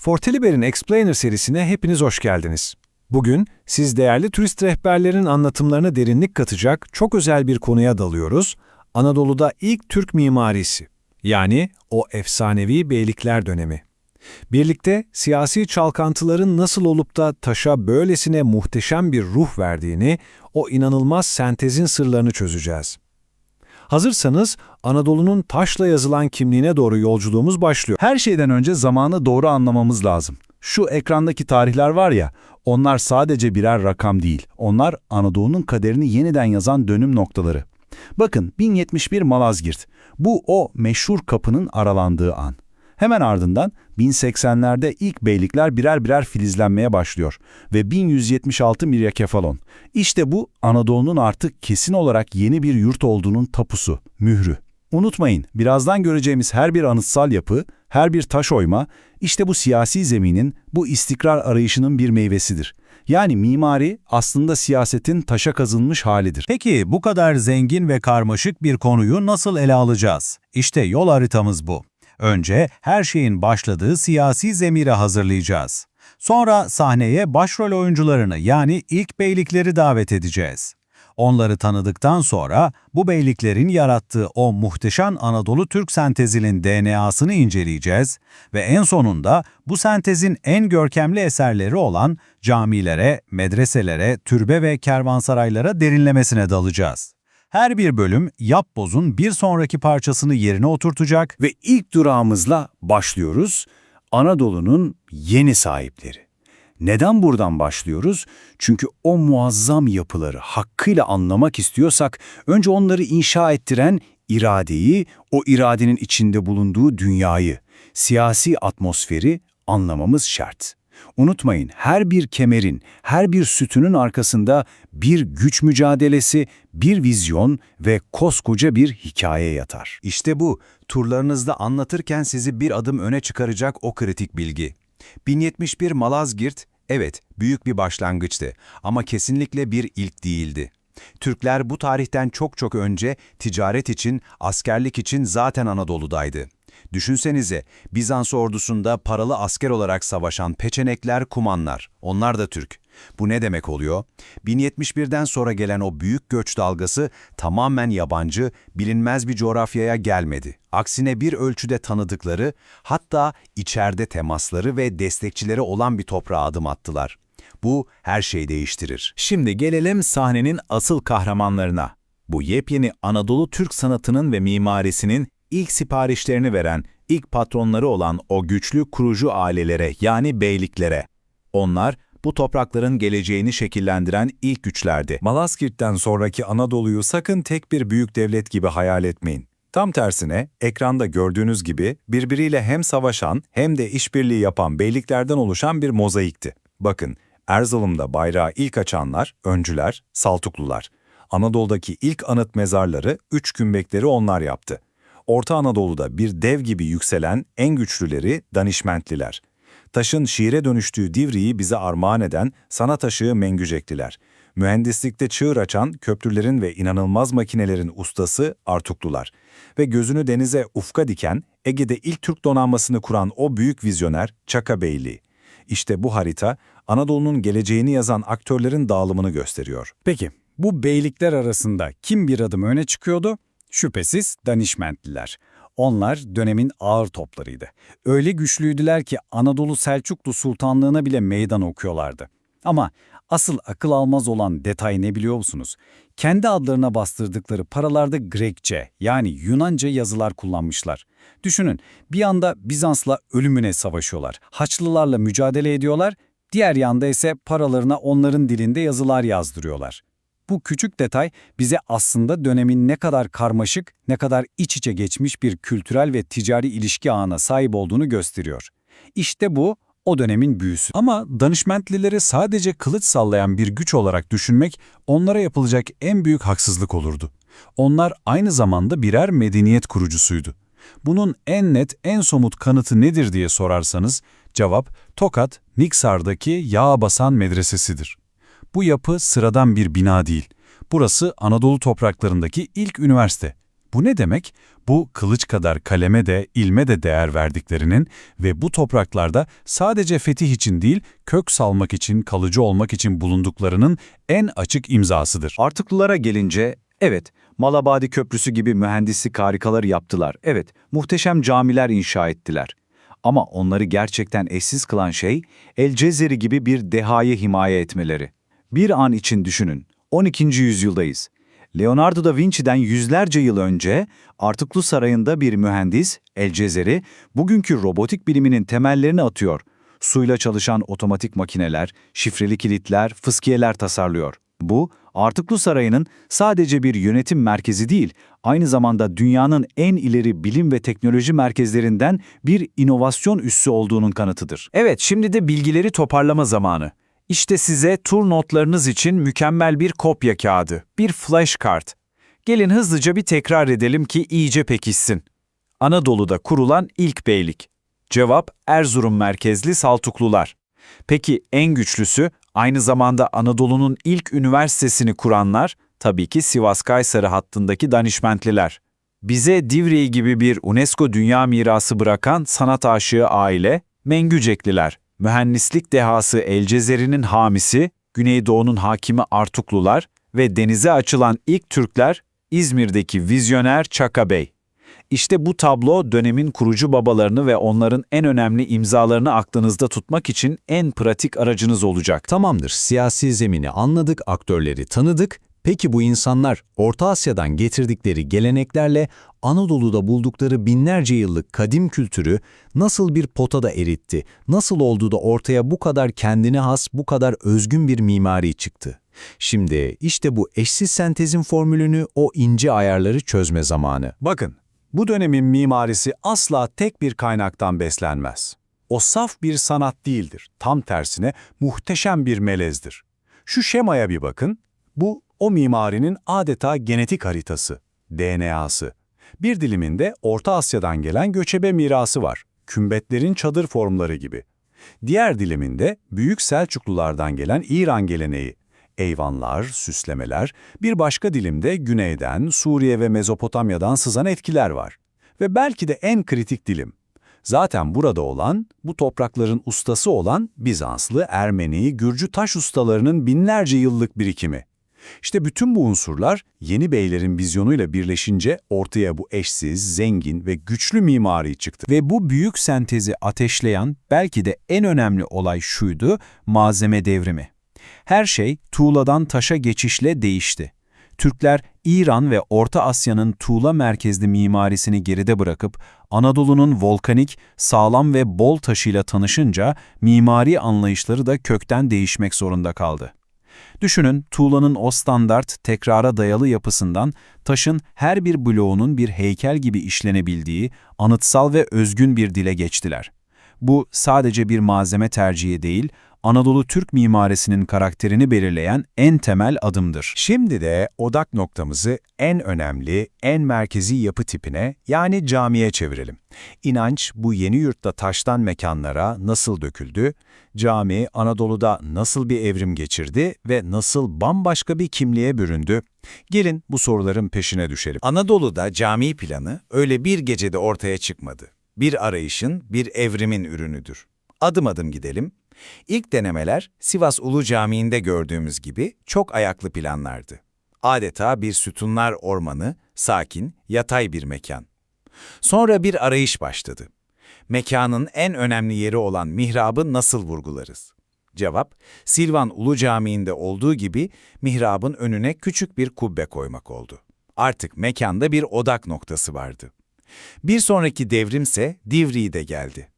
Forteliber'in Explainer serisine hepiniz hoş geldiniz. Bugün siz değerli turist rehberlerin anlatımlarına derinlik katacak çok özel bir konuya dalıyoruz. Anadolu'da ilk Türk mimarisi, yani o efsanevi beylikler dönemi. Birlikte siyasi çalkantıların nasıl olup da taşa böylesine muhteşem bir ruh verdiğini, o inanılmaz sentezin sırlarını çözeceğiz. Hazırsanız Anadolu'nun taşla yazılan kimliğine doğru yolculuğumuz başlıyor. Her şeyden önce zamanı doğru anlamamız lazım. Şu ekrandaki tarihler var ya, onlar sadece birer rakam değil. Onlar Anadolu'nun kaderini yeniden yazan dönüm noktaları. Bakın 1071 Malazgirt. Bu o meşhur kapının aralandığı an. Hemen ardından 1080'lerde ilk beylikler birer birer filizlenmeye başlıyor ve 1176 Miryakefalon. İşte bu Anadolu'nun artık kesin olarak yeni bir yurt olduğunun tapusu, mührü. Unutmayın, birazdan göreceğimiz her bir anıtsal yapı, her bir taş oyma, işte bu siyasi zeminin, bu istikrar arayışının bir meyvesidir. Yani mimari aslında siyasetin taşa kazınmış halidir. Peki bu kadar zengin ve karmaşık bir konuyu nasıl ele alacağız? İşte yol haritamız bu. Önce her şeyin başladığı siyasi zemire hazırlayacağız. Sonra sahneye başrol oyuncularını yani ilk beylikleri davet edeceğiz. Onları tanıdıktan sonra bu beyliklerin yarattığı o muhteşem Anadolu Türk sentezinin DNA'sını inceleyeceğiz ve en sonunda bu sentezin en görkemli eserleri olan camilere, medreselere, türbe ve kervansaraylara derinlemesine dalacağız. Her bir bölüm Yapboz'un bir sonraki parçasını yerine oturtacak Ve ilk durağımızla başlıyoruz. Anadolu'nun yeni sahipleri. Neden buradan başlıyoruz? Çünkü o muazzam yapıları hakkıyla anlamak istiyorsak önce onları inşa ettiren iradeyi, o iradenin içinde bulunduğu dünyayı, siyasi atmosferi anlamamız şart. Unutmayın her bir kemerin, her bir sütunun arkasında bir güç mücadelesi, bir vizyon ve koskoca bir hikaye yatar. İşte bu, turlarınızda anlatırken sizi bir adım öne çıkaracak o kritik bilgi. 1071 Malazgirt, evet büyük bir başlangıçtı ama kesinlikle bir ilk değildi. Türkler bu tarihten çok çok önce ticaret için, askerlik için zaten Anadolu'daydı. Düşünsenize, Bizans ordusunda paralı asker olarak savaşan peçenekler, kumanlar, onlar da Türk. Bu ne demek oluyor? 1071'den sonra gelen o büyük göç dalgası tamamen yabancı, bilinmez bir coğrafyaya gelmedi. Aksine bir ölçüde tanıdıkları, hatta içeride temasları ve destekçileri olan bir toprağa adım attılar. Bu her şeyi değiştirir. Şimdi gelelim sahnenin asıl kahramanlarına. Bu yepyeni Anadolu Türk sanatının ve mimarisinin ilk siparişlerini veren, ilk patronları olan o güçlü kurucu ailelere yani beyliklere. Onlar bu toprakların geleceğini şekillendiren ilk güçlerdi. Malazgirt'ten sonraki Anadolu'yu sakın tek bir büyük devlet gibi hayal etmeyin. Tam tersine ekranda gördüğünüz gibi birbiriyle hem savaşan hem de işbirliği yapan beyliklerden oluşan bir mozaikti. Bakın Erzurum'da bayrağı ilk açanlar, öncüler, Saltuklular. Anadolu'daki ilk anıt mezarları, üç kümbekleri onlar yaptı. Orta Anadolu'da bir dev gibi yükselen en güçlüleri Danişmentliler. Taşın şiire dönüştüğü Divriği bize armağan eden sanat aşığı Mengücekliler. Mühendislikte çığır açan köprülerin ve inanılmaz makinelerin ustası Artuklular. Ve gözünü denize ufka diken, Ege'de ilk Türk donanmasını kuran o büyük vizyoner Çaka Beyliği. İşte bu harita, Anadolu'nun geleceğini yazan aktörlerin dağılımını gösteriyor. Peki, bu beylikler arasında kim bir adım öne çıkıyordu? Şüphesiz Danişmentliler. Onlar dönemin ağır toplarıydı. Öyle güçlüydüler ki Anadolu Selçuklu Sultanlığına bile meydan okuyorlardı. Ama asıl akıl almaz olan detay ne biliyor musunuz? Kendi adlarına bastırdıkları paralarda Grekçe yani Yunanca yazılar kullanmışlar. Düşünün bir anda Bizans'la ölümüne savaşıyorlar. Haçlılarla mücadele ediyorlar. Diğer yanda ise paralarına onların dilinde yazılar yazdırıyorlar. Bu küçük detay bize aslında dönemin ne kadar karmaşık, ne kadar iç içe geçmiş bir kültürel ve ticari ilişki ağına sahip olduğunu gösteriyor. İşte bu o dönemin büyüsü. Ama danışmentlileri sadece kılıç sallayan bir güç olarak düşünmek onlara yapılacak en büyük haksızlık olurdu. Onlar aynı zamanda birer medeniyet kurucusuydu. Bunun en net, en somut kanıtı nedir diye sorarsanız, cevap Tokat, Niksar'daki Yağ Basan Medresesi'dir. Bu yapı sıradan bir bina değil. Burası Anadolu topraklarındaki ilk üniversite. Bu ne demek? Bu kılıç kadar kaleme de ilme de değer verdiklerinin ve bu topraklarda sadece fetih için değil, kök salmak için, kalıcı olmak için bulunduklarının en açık imzasıdır. Artıklılara gelince, evet, Malabadi Köprüsü gibi mühendislik harikaları yaptılar. Evet, muhteşem camiler inşa ettiler. Ama onları gerçekten eşsiz kılan şey, El Cezeri gibi bir dehayı himaye etmeleri. Bir an için düşünün, 12. yüzyıldayız. Leonardo da Vinci'den yüzlerce yıl önce Artuklu Sarayı'nda bir mühendis, El Cezeri, bugünkü robotik biliminin temellerini atıyor. Suyla çalışan otomatik makineler, şifreli kilitler, fıskiyeler tasarlıyor. Bu, Artuklu Sarayı'nın sadece bir yönetim merkezi değil, aynı zamanda dünyanın en ileri bilim ve teknoloji merkezlerinden bir inovasyon üssü olduğunun kanıtıdır. Evet, şimdi de bilgileri toparlama zamanı. İşte size tur notlarınız için mükemmel bir kopya kağıdı, bir flashcard. Gelin hızlıca bir tekrar edelim ki iyice pekişsin. Anadolu'da kurulan ilk beylik. Cevap Erzurum merkezli Saltuklular. Peki en güçlüsü, aynı zamanda Anadolu'nun ilk üniversitesini kuranlar, tabii ki Sivas Kayseri hattındaki Danişmentliler. Bize Divriği gibi bir UNESCO Dünya Mirası bırakan sanat aşığı aile, Mengücekliler. Mühendislik dehası El Cezeri'nin hamisi, Güneydoğu'nun hakimi Artuklular ve denize açılan ilk Türkler, İzmir'deki vizyoner Çaka Bey. İşte bu tablo dönemin kurucu babalarını ve onların en önemli imzalarını aklınızda tutmak için en pratik aracınız olacak. Tamamdır, siyasi zemini anladık, aktörleri tanıdık. Peki bu insanlar Orta Asya'dan getirdikleri geleneklerle Anadolu'da buldukları binlerce yıllık kadim kültürü nasıl bir potada eritti, nasıl oldu da ortaya bu kadar kendine has, bu kadar özgün bir mimari çıktı? Şimdi işte bu eşsiz sentezin formülünü, o ince ayarları çözme zamanı. Bakın, bu dönemin mimarisi asla tek bir kaynaktan beslenmez. O saf bir sanat değildir. Tam tersine muhteşem bir melezdir. Şu şemaya bir bakın. Bu o mimarinin adeta genetik haritası, DNA'sı. Bir diliminde Orta Asya'dan gelen göçebe mirası var. Kümbetlerin çadır formları gibi. Diğer diliminde Büyük Selçuklulardan gelen İran geleneği. Eyvanlar, süslemeler, bir başka dilimde güneyden, Suriye ve Mezopotamya'dan sızan etkiler var. Ve belki de en kritik dilim. Zaten burada olan, bu toprakların ustası olan Bizanslı, Ermeni, Gürcü taş ustalarının binlerce yıllık birikimi. İşte bütün bu unsurlar yeni beylerin vizyonuyla birleşince ortaya bu eşsiz, zengin ve güçlü mimari çıktı. Ve bu büyük sentezi ateşleyen belki de en önemli olay şuydu, malzeme devrimi. Her şey tuğladan taşa geçişle değişti. Türkler İran ve Orta Asya'nın tuğla merkezli mimarisini geride bırakıp Anadolu'nun volkanik, sağlam ve bol taşıyla tanışınca mimari anlayışları da kökten değişmek zorunda kaldı. Düşünün tuğlanın o standart, tekrara dayalı yapısından taşın her bir bloğunun bir heykel gibi işlenebildiği, anıtsal ve özgün bir dile geçtiler. Bu sadece bir malzeme tercihi değil, Anadolu Türk mimarisinin karakterini belirleyen en temel adımdır. Şimdi de odak noktamızı en önemli, en merkezi yapı tipine yani camiye çevirelim. İnanç bu yeni yurtta taştan mekanlara nasıl döküldü, cami Anadolu'da nasıl bir evrim geçirdi ve nasıl bambaşka bir kimliğe büründü? Gelin bu soruların peşine düşelim. Anadolu'da cami planı öyle bir gecede ortaya çıkmadı. Bir arayışın, bir evrimin ürünüdür. Adım adım gidelim. İlk denemeler Sivas Ulu Camii'nde gördüğümüz gibi çok ayaklı planlardı. Adeta bir sütunlar ormanı, sakin, yatay bir mekan. Sonra bir arayış başladı. Mekanın en önemli yeri olan mihrabı nasıl vurgularız? Cevap, Silvan Ulu Camii'nde olduğu gibi mihrabın önüne küçük bir kubbe koymak oldu. Artık mekanda bir odak noktası vardı. Bir sonraki devrimse Divri'de geldi.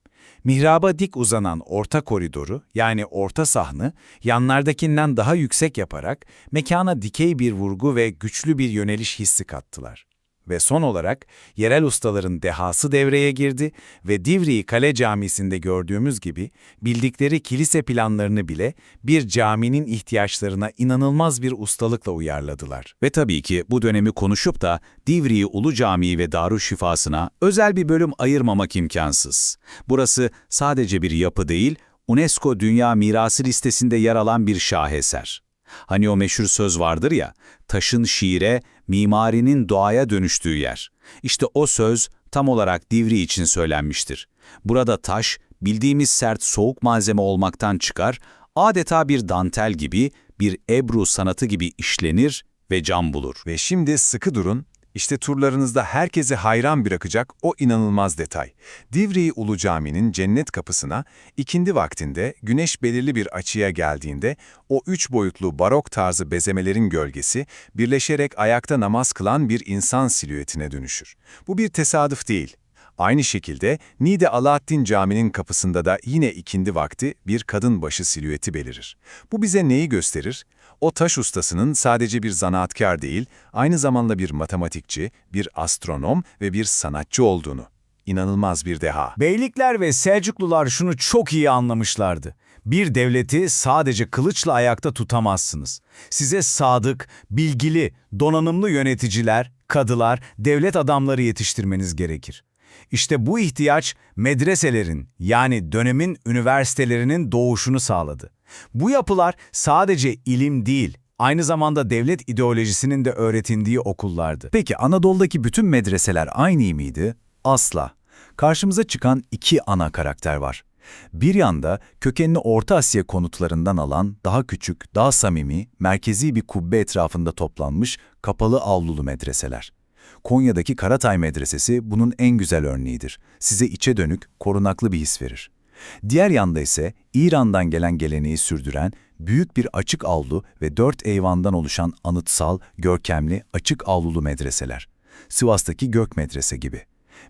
Mihraba dik uzanan orta koridoru yani orta sahnı yanlardakinden daha yüksek yaparak mekana dikey bir vurgu ve güçlü bir yöneliş hissi kattılar. Ve son olarak yerel ustaların dehası devreye girdi ve Divriği Kale Camisi'nde gördüğümüz gibi bildikleri kilise planlarını bile bir caminin ihtiyaçlarına inanılmaz bir ustalıkla uyarladılar. Ve tabii ki bu dönemi konuşup da Divriği Ulu Camii ve Darüşşifası'na özel bir bölüm ayırmamak imkansız. Burası sadece bir yapı değil, UNESCO Dünya Mirası listesinde yer alan bir şaheser. Hani o meşhur söz vardır ya, taşın şiire, mimarinin doğaya dönüştüğü yer. İşte o söz tam olarak Divri için söylenmiştir. Burada taş, bildiğimiz sert soğuk malzeme olmaktan çıkar, adeta bir dantel gibi, bir ebru sanatı gibi işlenir ve can bulur. Ve şimdi sıkı durun. İşte turlarınızda herkesi hayran bırakacak o inanılmaz detay. Divriği Ulu Cami'nin cennet kapısına ikindi vaktinde güneş belirli bir açıya geldiğinde o üç boyutlu barok tarzı bezemelerin gölgesi birleşerek ayakta namaz kılan bir insan silüetine dönüşür. Bu bir tesadüf değil. Aynı şekilde Niğde Alaaddin Camii'nin kapısında da yine ikindi vakti bir kadın başı silüeti belirir. Bu bize neyi gösterir? O taş ustasının sadece bir zanaatkar değil, aynı zamanda bir matematikçi, bir astronom ve bir sanatçı olduğunu. İnanılmaz bir deha. Beylikler ve Selçuklular şunu çok iyi anlamışlardı. Bir devleti sadece kılıçla ayakta tutamazsınız. Size sadık, bilgili, donanımlı yöneticiler, kadılar, devlet adamları yetiştirmeniz gerekir. İşte bu ihtiyaç medreselerin yani dönemin üniversitelerinin doğuşunu sağladı. Bu yapılar sadece ilim değil, aynı zamanda devlet ideolojisinin de öğretildiği okullardı. Peki Anadolu'daki bütün medreseler aynı mıydı? Asla. Karşımıza çıkan iki ana karakter var. Bir yanda kökenini Orta Asya konutlarından alan daha küçük, daha samimi, merkezi bir kubbe etrafında toplanmış kapalı avlulu medreseler. Konya'daki Karatay Medresesi bunun en güzel örneğidir. Size içe dönük, korunaklı bir his verir. Diğer yanda ise İran'dan gelen geleneği sürdüren büyük bir açık avlu ve dört eyvandan oluşan anıtsal, görkemli, açık avlulu medreseler. Sivas'taki Gök Medrese gibi.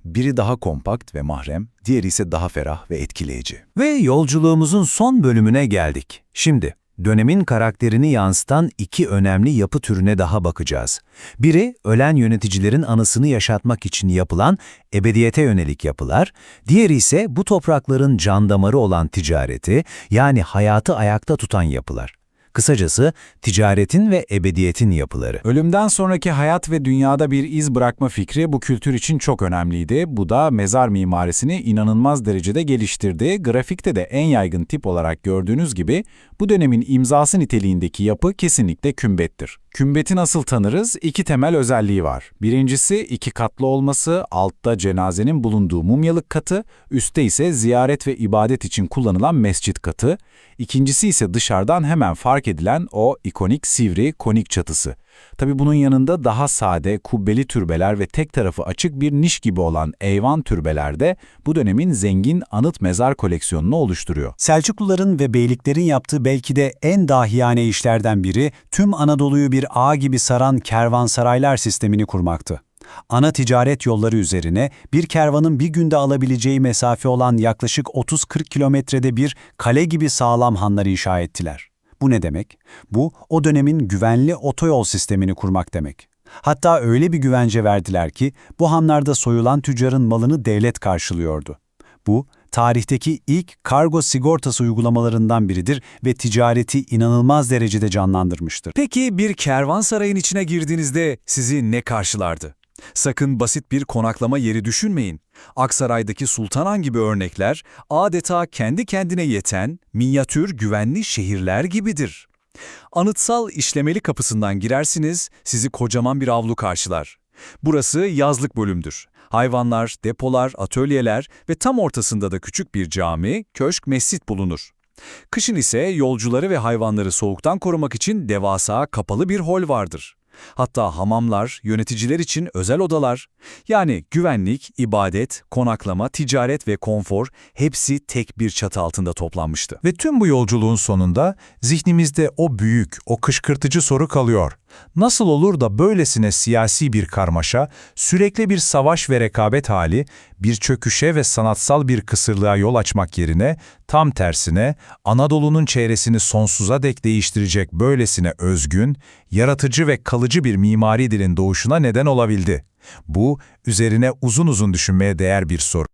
Biri daha kompakt ve mahrem, diğeri ise daha ferah ve etkileyici. Ve yolculuğumuzun son bölümüne geldik. Şimdi dönemin karakterini yansıtan iki önemli yapı türüne daha bakacağız. Biri, ölen yöneticilerin anısını yaşatmak için yapılan ebediyete yönelik yapılar, diğeri ise bu toprakların can damarı olan ticareti, yani hayatı ayakta tutan yapılar. Kısacası ticaretin ve ebediyetin yapıları. Ölümden sonraki hayat ve dünyada bir iz bırakma fikri bu kültür için çok önemliydi. Bu da mezar mimarisini inanılmaz derecede geliştirdi. Grafikte de en yaygın tip olarak gördüğünüz gibi bu dönemin imzası niteliğindeki yapı kesinlikle kümbettir. Kümbetin nasıl tanırız? İki temel özelliği var. Birincisi iki katlı olması, altta cenazenin bulunduğu mumyalık katı, üstte ise ziyaret ve ibadet için kullanılan mescit katı. İkincisi ise dışarıdan hemen fark edilen o ikonik sivri konik çatısı. Tabi bunun yanında daha sade, kubbeli türbeler ve tek tarafı açık bir niş gibi olan eyvan türbeler de bu dönemin zengin anıt mezar koleksiyonunu oluşturuyor. Selçukluların ve beyliklerin yaptığı belki de en dahiyane işlerden biri tüm Anadolu'yu bir ağ gibi saran kervansaraylar sistemini kurmaktı. Ana ticaret yolları üzerine bir kervanın bir günde alabileceği mesafe olan yaklaşık 30-40 kilometrede bir kale gibi sağlam hanlar inşa ettiler. Bu ne demek? Bu, o dönemin güvenli otoyol sistemini kurmak demek. Hatta öyle bir güvence verdiler ki bu hanlarda soyulan tüccarın malını devlet karşılıyordu. Bu, tarihteki ilk kargo sigortası uygulamalarından biridir ve ticareti inanılmaz derecede canlandırmıştır. Peki bir kervansarayın içine girdiğinizde sizi ne karşılardı? Sakın basit bir konaklama yeri düşünmeyin. Aksaray'daki Sultanan gibi örnekler adeta kendi kendine yeten, minyatür güvenli şehirler gibidir. Anıtsal işlemeli kapısından girersiniz, sizi kocaman bir avlu karşılar. Burası yazlık bölümdür. Hayvanlar, depolar, atölyeler ve tam ortasında da küçük bir cami, köşk, mescit bulunur. Kışın ise yolcuları ve hayvanları soğuktan korumak için devasa kapalı bir hol vardır. Hatta hamamlar, yöneticiler için özel odalar, yani güvenlik, ibadet, konaklama, ticaret ve konfor hepsi tek bir çatı altında toplanmıştı. Ve tüm bu yolculuğun sonunda zihnimizde o büyük, o kışkırtıcı soru kalıyor. Nasıl olur da böylesine siyasi bir karmaşa, sürekli bir savaş ve rekabet hali, bir çöküşe ve sanatsal bir kısırlığa yol açmak yerine, tam tersine Anadolu'nun çevresini sonsuza dek değiştirecek böylesine özgün, yaratıcı ve kalıcı bir mimari dilin doğuşuna neden olabildi? Bu, üzerine uzun uzun düşünmeye değer bir soru.